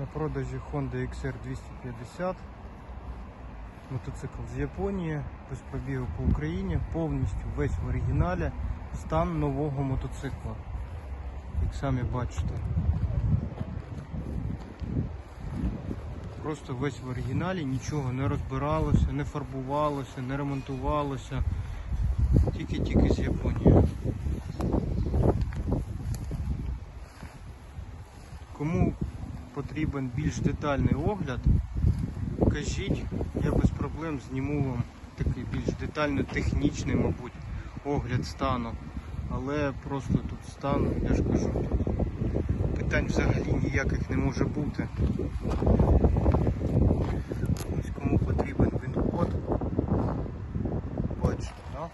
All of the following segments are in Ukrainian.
На продажі Honda XR 250. Мотоцикл з Японії, без пробігу по Україні, повністю весь в оригіналі, стан нового мотоцикла. Як самі бачите. Просто весь в оригіналі, нічого не розбиралося, не фарбувалося, не ремонтувалося. Тільки-тільки з Японії. Кому потрібен більш детальний огляд, кажіть, я без проблем зніму вам такий більш детально технічний, мабуть, огляд стану. Але просто тут стан, я ж кажу, тут питань взагалі ніяких не може бути. Ось кому потрібен він-код. Бачите, да?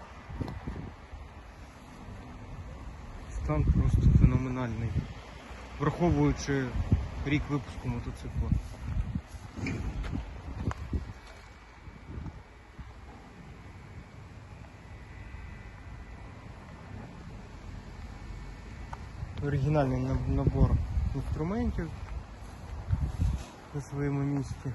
Стан просто феноменальний. Враховуючи рік випуску мотоцикла. Оригінальний набор інструментів на своєму місці.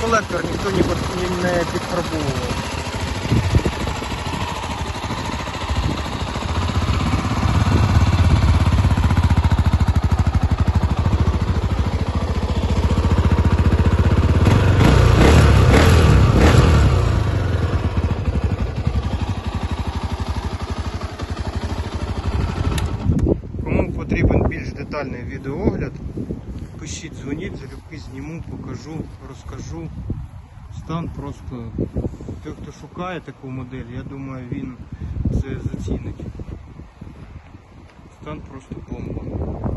Колектор ніхто не не підфарбовував. Кому потрібен більш детальний відеоогляд, пишіть, дзвоніть, залюбки зніму, покажу, розкажу. Стан просто. Той, хто шукає таку модель, я думаю, він це зацінить. Стан просто бомба.